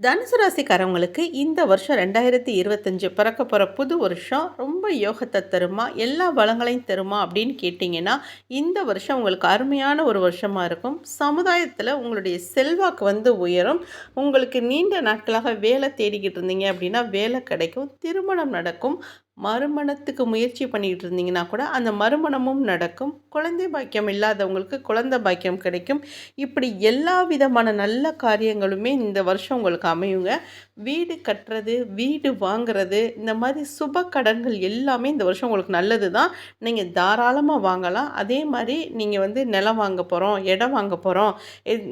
தனுசு ராசிக்காரவங்களுக்கு இந்த வருஷம் ரெண்டாயிரத்தி இருபத்தஞ்சு பிறக்க போகிற புது வருஷம் ரொம்ப யோகத்தை தருமா? எல்லா வளங்களையும் தருமா? அப்படின்னு கேட்டிங்கன்னா இந்த வருஷம் உங்களுக்கு அருமையான ஒரு வருஷமாக இருக்கும். சமுதாயத்தில் உங்களுடைய செல்வாக்கு வந்து உயரும். உங்களுக்கு நீண்ட நாட்களாக வேலை தேடிக்கிட்டு இருந்தீங்க அப்படின்னா வேலை கிடைக்கும் திருமணம் நடக்கும். மறுமணத்துக்கு முயற்சி பண்ணிக்கிட்டு இருந்தீங்கன்னா கூட அந்த மறுமணமும் நடக்கும். குழந்தை பாக்கியம் இல்லாதவங்களுக்கு குழந்தை பாக்கியம் கிடைக்கும். இப்படி எல்லா விதமான நல்ல காரியங்களுமே இந்த வருஷம் உங்களுக்கு அமையுங்க. வீடு கட்டுறது வீடு வாங்குறது இந்த மாதிரி சுப கடன்கள் எல்லாமே இந்த வருஷம் உங்களுக்கு நல்லது தான் நீங்கள் தாராளமாக வாங்கலாம். அதே மாதிரி நீங்கள் வந்து நிலம் வாங்க போகிறோம் இடம் வாங்க போகிறோம்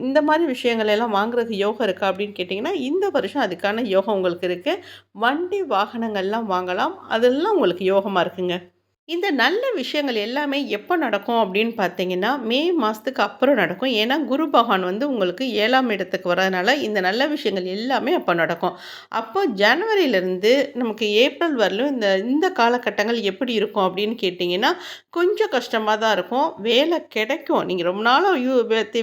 இந்த மாதிரி விஷயங்கள் எல்லாம் வாங்குறதுக்கு யோகம் இருக்கா அப்படின்னு கேட்டிங்கன்னா இந்த வருஷம் அதுக்கான யோகம் உங்களுக்கு இருக்குது வண்டி வாகனங்கள்லாம் வாங்கலாம். அதில் அதெல்லாம் உங்களுக்கு யோகமாக இருக்குங்க. இந்த நல்ல விஷயங்கள் எல்லாமே எப்போ நடக்கும் அப்படின்னு பார்த்தீங்கன்னா மே மாதத்துக்கு அப்புறம் நடக்கும். ஏன்னா குரு பகவான் வந்து உங்களுக்கு ஏழாம் இடத்துக்கு வரதுனால இந்த நல்ல விஷயங்கள் எல்லாமே அப்போ நடக்கும். அப்போ ஜனவரியிலேருந்து நமக்கு ஏப்ரல் வரலும் இந்த இந்த காலகட்டங்கள் எப்படி இருக்கும் அப்படின்னு கேட்டிங்கன்னா கொஞ்சம் கஷ்டமாக தான் இருக்கும். வேலை கிடைக்கும். நீங்கள் ரொம்ப நாளாக யூ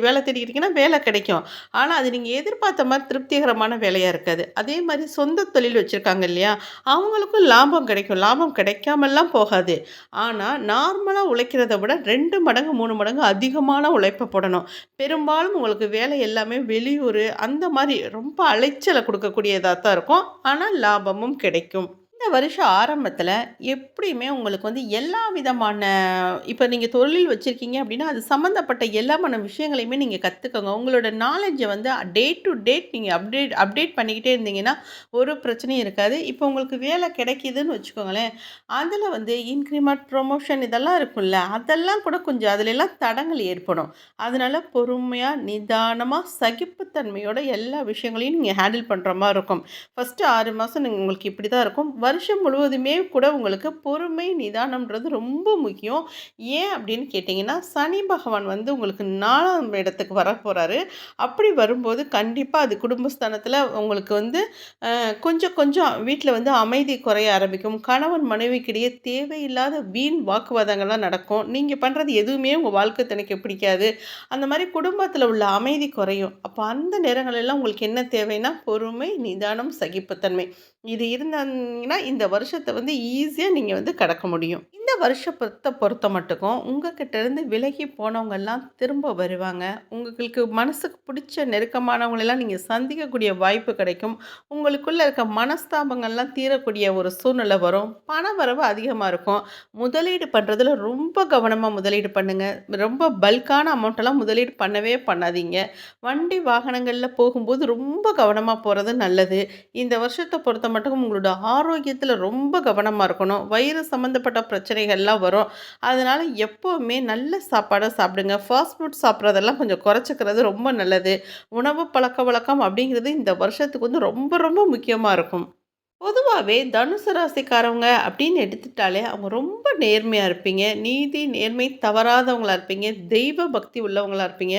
வேலை தேடிக்கிட்டிங்கன்னா வேலை கிடைக்கும். ஆனால் அது நீங்கள் எதிர்பார்த்த மாதிரி திருப்திகரமான வேலையாக இருக்காது. அதே மாதிரி சொந்த தொழில் வச்சுருக்காங்க இல்லையா? அவங்களுக்கும் லாபம் கிடைக்கும். லாபம் கிடைக்காமல்லாம் போகாது. ஆனால் நார்மலாக உழைக்கிறத விட ரெண்டு மடங்கு மூணு மடங்கு அதிகமான உழைப்பை போடணும். பெரும்பாலும் உங்களுக்கு வேலை எல்லாமே வெளியூர் அந்த மாதிரி ரொம்ப அலைச்சலை கொடுக்கக்கூடியதாக தான் இருக்கும். ஆனால் லாபமும் கிடைக்கும். இந்த வருஷம் ஆரம்பத்தில் எப்படியுமே உங்களுக்கு வந்து எல்லா விதமான இப்போ நீங்கள் தொழில் வச்சுருக்கீங்க அப்படின்னா அது சம்மந்தப்பட்ட எல்லாமான விஷயங்களையுமே நீங்கள் கற்றுக்கோங்க உங்களோட நாலேஜை வந்து டே டு டேட் நீங்கள் அப்டேட் அப்டேட் பண்ணிக்கிட்டே இருந்தீங்கன்னா ஒரு பிரச்சனையும் இருக்காது. இப்போ உங்களுக்கு வேலை கிடைக்கிதுன்னு வச்சுக்கோங்களேன் அதில் வந்து இன்க்ரிமெண்ட் ப்ரொமோஷன் இதெல்லாம் இருக்கும்ல அதெல்லாம் கூட கொஞ்சம் அதிலெல்லாம் தடங்கள் ஏற்படும். அதனால் பொறுமையாக நிதானமாக சகிப்புத்தன்மையோட எல்லா விஷயங்களையும் நீங்கள் ஹேண்டில் பண்ணுற மாதிரி இருக்கும். ஃபஸ்ட்டு ஆறு மாதம் நீங்கள் உங்களுக்கு இப்படி தான் இருக்கும். வருஷம் முழுவதுமே கூட உங்களுக்கு பொறுமை நிதானம்ன்றது ரொம்ப முக்கியம். ஏன் அப்படின்னு கேட்டிங்கன்னா சனி பகவான் வந்து உங்களுக்கு நாலாம் இடத்துக்கு வர போகிறாரு அப்படி வரும்போது கண்டிப்பாக அது குடும்பஸ்தானத்தில் உங்களுக்கு வந்து கொஞ்சம் கொஞ்சம் வீட்டில் வந்து அமைதி குறைய ஆரம்பிக்கும். கணவன் மனைவிக்கிடையே தேவையில்லாத வீண் வாக்குவாதங்கள்லாம் நடக்கும். நீங்கள் பண்ணுறது எதுவுமே உங்கள் வாழ்க்கை திணைக்க பிடிக்காது. அந்த மாதிரி குடும்பத்தில் உள்ள அமைதி குறையும். அப்போ அந்த நேரங்களெல்லாம் உங்களுக்கு என்ன தேவைன்னா பொறுமை நிதானம் சகிப்புத்தன்மை. இது இருந்தாங்கன்னா இந்த வருஷத்தை வந்து ஈஸியாக நீங்கள் வந்து கடக்க முடியும். இந்த வருஷத்தை பொறுத்த மட்டுக்கும் உங்ககிட்டேருந்து விலகி போனவங்கெல்லாம் திரும்ப வருவாங்க. உங்களுக்கு மனசுக்கு பிடிச்ச நெருக்கமானவங்களெல்லாம் நீங்கள் சந்திக்கக்கூடிய வாய்ப்பு கிடைக்கும். உங்களுக்குள்ளே இருக்க மனஸ்தாபங்கள்லாம் தீரக்கூடிய ஒரு சூழ்நிலை வரும். பண வரவு அதிகமாக இருக்கும். முதலீடு பண்ணுறதுல ரொம்ப கவனமாக முதலீடு பண்ணுங்கள் ரொம்ப பல்கான அமௌண்ட்டெல்லாம் முதலீடு பண்ணவே பண்ணாதீங்க. வண்டி வாகனங்களில் போகும்போது ரொம்ப கவனமாக போகிறது நல்லது. இந்த வருஷத்தை பொறுத்த மட்டும் உங்களோட ஆரோக்கியத்தில் ரொம்ப கவனமாக இருக்கணும். வயிறு சம்மந்தப்பட்ட பிரச்சனைகள்லாம் வரும். அதனால் எப்போவுமே நல்ல சாப்பாடை சாப்பிடுங்க. ஃபாஸ்ட் ஃபுட் சாப்பிட்றதெல்லாம் கொஞ்சம் குறைச்சிக்கிறது ரொம்ப நல்லது. உணவு பழக்க வழக்கம் அப்படிங்கிறது இந்த வருஷத்துக்கு வந்து ரொம்ப ரொம்ப முக்கியமாக இருக்கும். பொதுவாகவே தனுசு ராசிக்காரவங்க அப்படின்னு எடுத்துட்டாலே அவங்க ரொம்ப நேர்மையாக இருப்பீங்க. நீதி நேர்மை தவறாதவங்களாக இருப்பீங்க. தெய்வ பக்தி உள்ளவங்களாக இருப்பீங்க.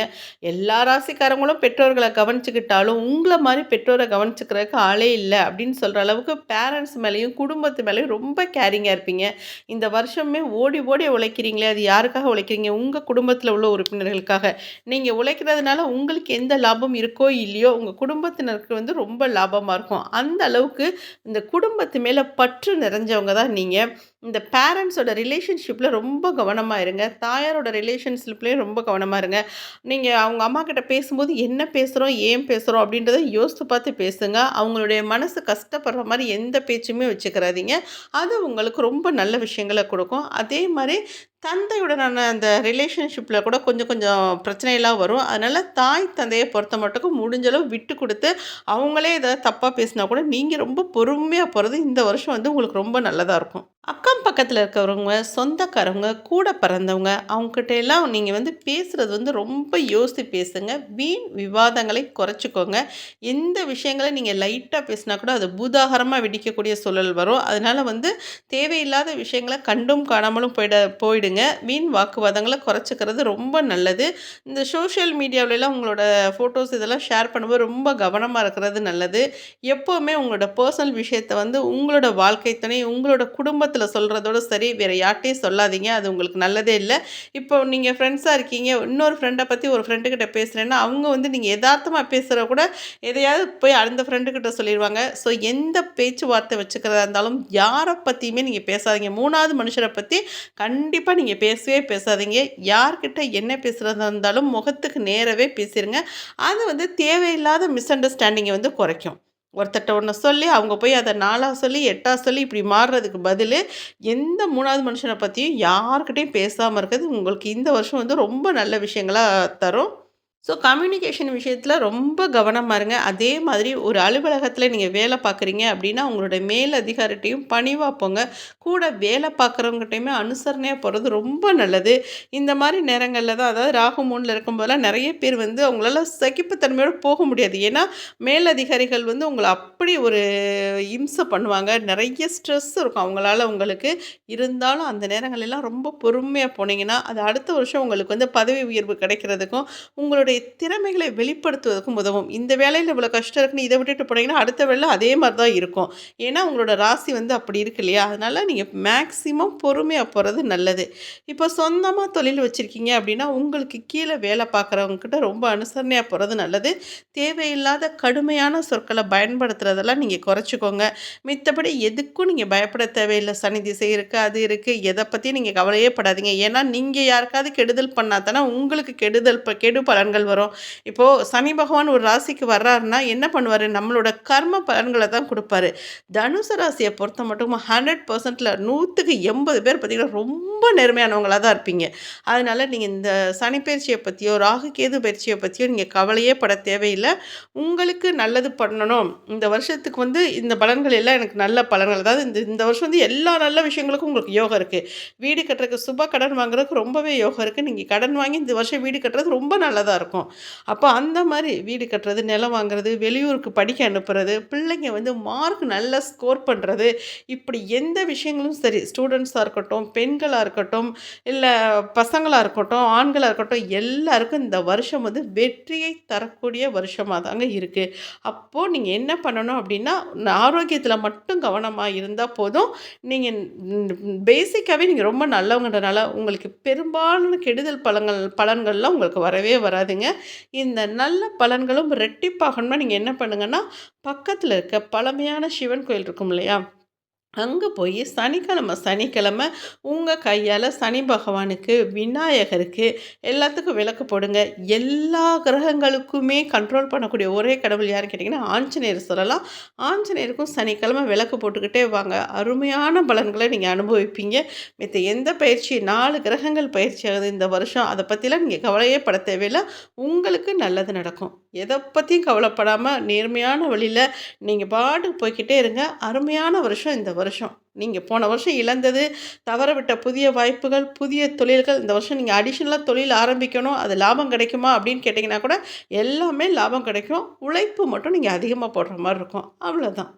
எல்லா ராசிக்காரங்களும் பெற்றோர்களை கவனிச்சுக்கிட்டாலும் உங்களை மாதிரி பெற்றோரை கவனிச்சுக்கிறதுக்கு ஆளே இல்லை அப்படின்னு சொல்கிற அளவுக்கு பேரண்ட்ஸ் மேலேயும் குடும்பத்து மேலேயும் ரொம்ப கேரிங்காக இருப்பீங்க. இந்த வருஷமே ஓடி ஓடி உழைக்கிறீங்களே அது யாருக்காக உழைக்கிறீங்க? உங்கள் குடும்பத்தில் உள்ள உறுப்பினர்களுக்காக. நீங்கள் உழைக்கிறதுனால உங்களுக்கு எந்த லாபம் இருக்கோ இல்லையோ உங்கள் குடும்பத்தினருக்கு வந்து ரொம்ப லாபமாக இருக்கும். அந்த அளவுக்கு இந்த குடும்பத்து மேலே பற்று நிறைஞ்சவங்க தான் நீங்கள் இந்த பேரண்ட்ஸோட ரிலேஷன்ஷிப்பில் ரொம்ப கவனமாக இருங்க. தாயாரோட ரிலேஷன்ஷிப்லேயும் ரொம்ப கவனமாக இருங்க. நீங்கள் அவங்க அம்மா கிட்ட பேசும்போது என்ன பேசுகிறோம் ஏன் பேசுகிறோம் அப்படின்றத யோசித்து பார்த்து பேசுங்க. அவங்களுடைய மனசு கஷ்டப்படுற மாதிரி எந்த பேச்சுமே வச்சுக்கிறாதீங்க அது உங்களுக்கு ரொம்ப நல்ல விஷயங்களை கொடுக்கும். அதே மாதிரி தந்தையுடனான அந்த ரிலேஷன்ஷிப்பில் கூட கொஞ்சம் கொஞ்சம் பிரச்சனையெல்லாம் வரும். அதனால் தாய் தந்தையை பொறுத்த மட்டுக்கும் முடிஞ்சளவு விட்டு கொடுத்து அவங்களே ஏதாவது தப்பாக பேசினா கூட நீங்கள் ரொம்ப பொறுமையாக போகிறது இந்த வருஷம் வந்து உங்களுக்கு ரொம்ப நல்லதாக இருக்கும். அக்கம் பக்கத்தில் இருக்கிறவங்க சொந்தக்காரவங்க கூட பிறந்தவங்க அவங்ககிட்ட எல்லாம் நீங்கள் வந்து பேசுகிறது வந்து ரொம்ப யோசித்து பேசுங்க. வீண் விவாதங்களை குறைச்சிக்கோங்க. எந்த விஷயங்களை நீங்கள் லைட்டாக பேசினா கூட அது பூதாகரமாக வெடிக்கக்கூடிய சூழல் வரும். அதனால் வந்து தேவையில்லாத விஷயங்களை கண்டும் காணாமலும் போயிட போயிடுங்க. வீண் வாக்குவாதங்களை குறைச்சிக்கிறது ரொம்ப நல்லது. இந்த சோஷியல் மீடியாவிலலாம் உங்களோட ஃபோட்டோஸ் இதெல்லாம் ஷேர் பண்ணும்போது ரொம்ப கவனமாக இருக்கிறது நல்லது. எப்போவுமே உங்களோட பர்சனல் விஷயத்தை வந்து உங்களோட வாழ்க்கை துணை உங்களோட குடும்பத்தை குடும்பத்தில் சொல்கிறதோட சரி வேறு யார்ட்டையும் சொல்லாதீங்க அது உங்களுக்கு நல்லதே இல்லை. இப்போ நீங்கள் ஃப்ரெண்ட்ஸாக இருக்கீங்க இன்னொரு ஃப்ரெண்டை பற்றி ஒரு ஃப்ரெண்டுக்கிட்ட பேசுகிறேன்னா அவங்க வந்து நீங்கள் யதார்த்தமாக பேசுகிற கூட எதையாவது போய் அந்த ஃப்ரெண்டுக்கிட்ட சொல்லிடுவாங்க ஸோ எந்த பேச்சுவார்த்தை வச்சுக்கிறதா இருந்தாலும் யாரை பற்றியுமே நீங்கள் பேசாதீங்க. மூணாவது மனுஷரை பற்றி கண்டிப்பாக நீங்கள் பேசவே பேசாதீங்க. யார்கிட்ட என்ன பேசுகிறதா இருந்தாலும் முகத்துக்கு நேரவே பேசிடுங்க அது வந்து தேவையில்லாத மிஸ் அண்டர்ஸ்டாண்டிங்கை வந்து குறைக்கும். ஒருத்தட்ட ஒன்று சொல்லி அவங்க போய் அதை நாலாக சொல்லி எட்டாக சொல்லி இப்படி மாறுறதுக்கு பதில் எந்த மூணாவது மனுஷனை பற்றியும் யாருக்கிட்டையும் பேசாமல் இருக்கிறது உங்களுக்கு இந்த வருஷம் வந்து ரொம்ப நல்ல விஷயங்களாக தரும். ஸோ கம்யூனிகேஷன் விஷயத்தில் ரொம்ப கவனமாக இருங்க. அதே மாதிரி ஒரு அலுவலகத்தில் நீங்கள் வேலை பார்க்குறீங்க அப்படின்னா உங்களோட மேல் அதிகாரிட்டையும் பணிவாக போங்க. கூட வேலை பார்க்குறவங்ககிட்டையுமே அனுசரணையாக போகிறது ரொம்ப நல்லது. இந்த மாதிரி நேரங்களில் தான் அதாவது ராகு மூணில் இருக்கும்போதெல்லாம் நிறைய பேர் வந்து அவங்களால சகிப்புத்தன்மையோடு போக முடியாது. ஏன்னா மேல் அதிகாரிகள் வந்து உங்களை அப்படி ஒரு இம்சை பண்ணுவாங்க. நிறைய ஸ்ட்ரெஸ் இருக்கும் அவங்களால உங்களுக்கு. இருந்தாலும் அந்த நேரங்களெல்லாம் ரொம்ப பொறுமையாக போனீங்கன்னா அது அடுத்த வருஷம் உங்களுக்கு வந்து பதவி உயர்வு கிடைக்கிறதுக்கும் உங்களுடைய உங்களுடைய திறமைகளை வெளிப்படுத்துவதற்கும் உதவும். இந்த வேலையில் இவ்வளோ கஷ்டம் இருக்குன்னு இதை விட்டுட்டு போனீங்கன்னா அடுத்த வேலை அதே மாதிரி தான் இருக்கும். ஏன்னா உங்களோட ராசி வந்து அப்படி இருக்கு இல்லையா? அதனால் நீங்கள் மேக்ஸிமம் பொறுமையாக போகிறது நல்லது. இப்போ சொந்தமாக தொழில் வச்சுருக்கீங்க அப்படின்னா உங்களுக்கு கீழே வேலை பார்க்குறவங்கக்கிட்ட ரொம்ப அனுசரணையாக போகிறது நல்லது. தேவையில்லாத கடுமையான சொற்களை பயன்படுத்துகிறதெல்லாம் நீங்கள் குறைச்சிக்கோங்க. மித்தபடி எதுக்கும் நீங்கள் பயப்பட தேவையில்லை. சனி திசை இருக்குது அது இருக்குது எதை பற்றியும் நீங்கள் கவலையே படாதீங்க. ஏன்னா நீங்கள் யாருக்காவது கெடுதல் பண்ணால் தானே உங்களுக்கு கெடுதல் கெடு பலன்கள் பலன்கள் வரும். இப்போது சனி பகவான் ஒரு ராசிக்கு வர்றாருன்னா என்ன பண்ணுவார்? நம்மளோட கர்ம பலன்களை தான் கொடுப்பாரு. தனுசு ராசியை பொறுத்த மட்டும் ஹண்ட்ரட் பர்சன்டில் நூற்றுக்கு எண்பது பேர் பார்த்திங்கன்னா ரொம்ப நேர்மையானவங்களாக தான் இருப்பீங்க. அதனால் நீங்கள் இந்த சனி பயிற்சியை பற்றியோ ராகு கேது பயிற்சியை பற்றியோ நீங்கள் கவலையே பட தேவையில்லை. உங்களுக்கு நல்லது பண்ணணும். இந்த வருஷத்துக்கு வந்து இந்த பலன்கள் எல்லாம் எனக்கு நல்ல பலன்கள். அதாவது இந்த இந்த வருஷம் வந்து எல்லா நல்ல விஷயங்களுக்கும் உங்களுக்கு யோகம் இருக்குது வீடு கட்டுறதுக்கு சுப கடன் வாங்குறதுக்கு ரொம்பவே யோகம் இருக்குது நீங்கள் கடன் வாங்கி இந்த வருஷம் வீடு கட்டுறது ரொம்ப நல்லதாக இருக்கும். இருக்கும். அப்போ அந்த மாதிரி வீடு கட்டுறது நிலம் வாங்குறது வெளியூருக்கு படிக்க அனுப்புறது பிள்ளைங்க வந்து மார்க் நல்லா ஸ்கோர் பண்ணுறது இப்படி எந்த விஷயங்களும் சரி ஸ்டூடெண்ட்ஸாக இருக்கட்டும் பெண்களாக இருக்கட்டும் இல்லை பசங்களாக இருக்கட்டும் ஆண்களாக இருக்கட்டும் எல்லாருக்கும் இந்த வருஷம் வந்து வெற்றியை தரக்கூடிய வருஷமாக தாங்க இருக்குது அப்போது நீங்கள் என்ன பண்ணணும் அப்படின்னா ஆரோக்கியத்தில் மட்டும் கவனமாக இருந்தால் போதும். நீங்கள் பேசிக்காகவே நீங்கள் ரொம்ப நல்லவங்கன்றனால உங்களுக்கு பெரும்பாலான கெடுதல் பலங்கள் பலன்கள்லாம் உங்களுக்கு வரவே வராது வராதுங்க இந்த நல்ல பலன்களும் ரெட்டிப்பாகணும்னா நீங்கள் என்ன பண்ணுங்கன்னா பக்கத்தில் இருக்க பழமையான சிவன் கோயில் இருக்கும் இல்லையா? அங்கே போய் சனிக்கிழமை சனிக்கிழமை உங்கள் கையால் சனி பகவானுக்கு விநாயகருக்கு எல்லாத்துக்கும் விளக்கு போடுங்க. எல்லா கிரகங்களுக்குமே கண்ட்ரோல் பண்ணக்கூடிய ஒரே கடவுள் யாருன்னு கேட்டிங்கன்னா ஆஞ்சநேயர் சொல்லலாம். ஆஞ்சநேயருக்கும் சனிக்கிழமை விளக்கு போட்டுக்கிட்டே வாங்க. அருமையான பலன்களை நீங்கள் அனுபவிப்பீங்க. மித்த எந்த பயிற்சி நாலு கிரகங்கள் பயிற்சி ஆகுது இந்த வருஷம் அதை பற்றிலாம் நீங்கள் கவலையே பட தேவையில்லை. உங்களுக்கு நல்லது நடக்கும். எதை பற்றியும் கவலைப்படாமல் நேர்மையான வழியில் நீங்கள் பாட்டுக்கு போய்கிட்டே இருங்க. அருமையான வருஷம் இந்த வருஷம். நீங்கள் போன வருஷம் இழந்தது தவற விட்ட புதிய வாய்ப்புகள் புதிய தொழில்கள் இந்த வருஷம் நீங்கள் அடிஷ்னலாக தொழில் ஆரம்பிக்கணும் அது லாபம் கிடைக்குமா அப்படின்னு கேட்டிங்கன்னா கூட எல்லாமே லாபம் கிடைக்கும். உழைப்பு மட்டும் நீங்கள் அதிகமாக போடுற மாதிரி இருக்கும். அவ்வளோதான்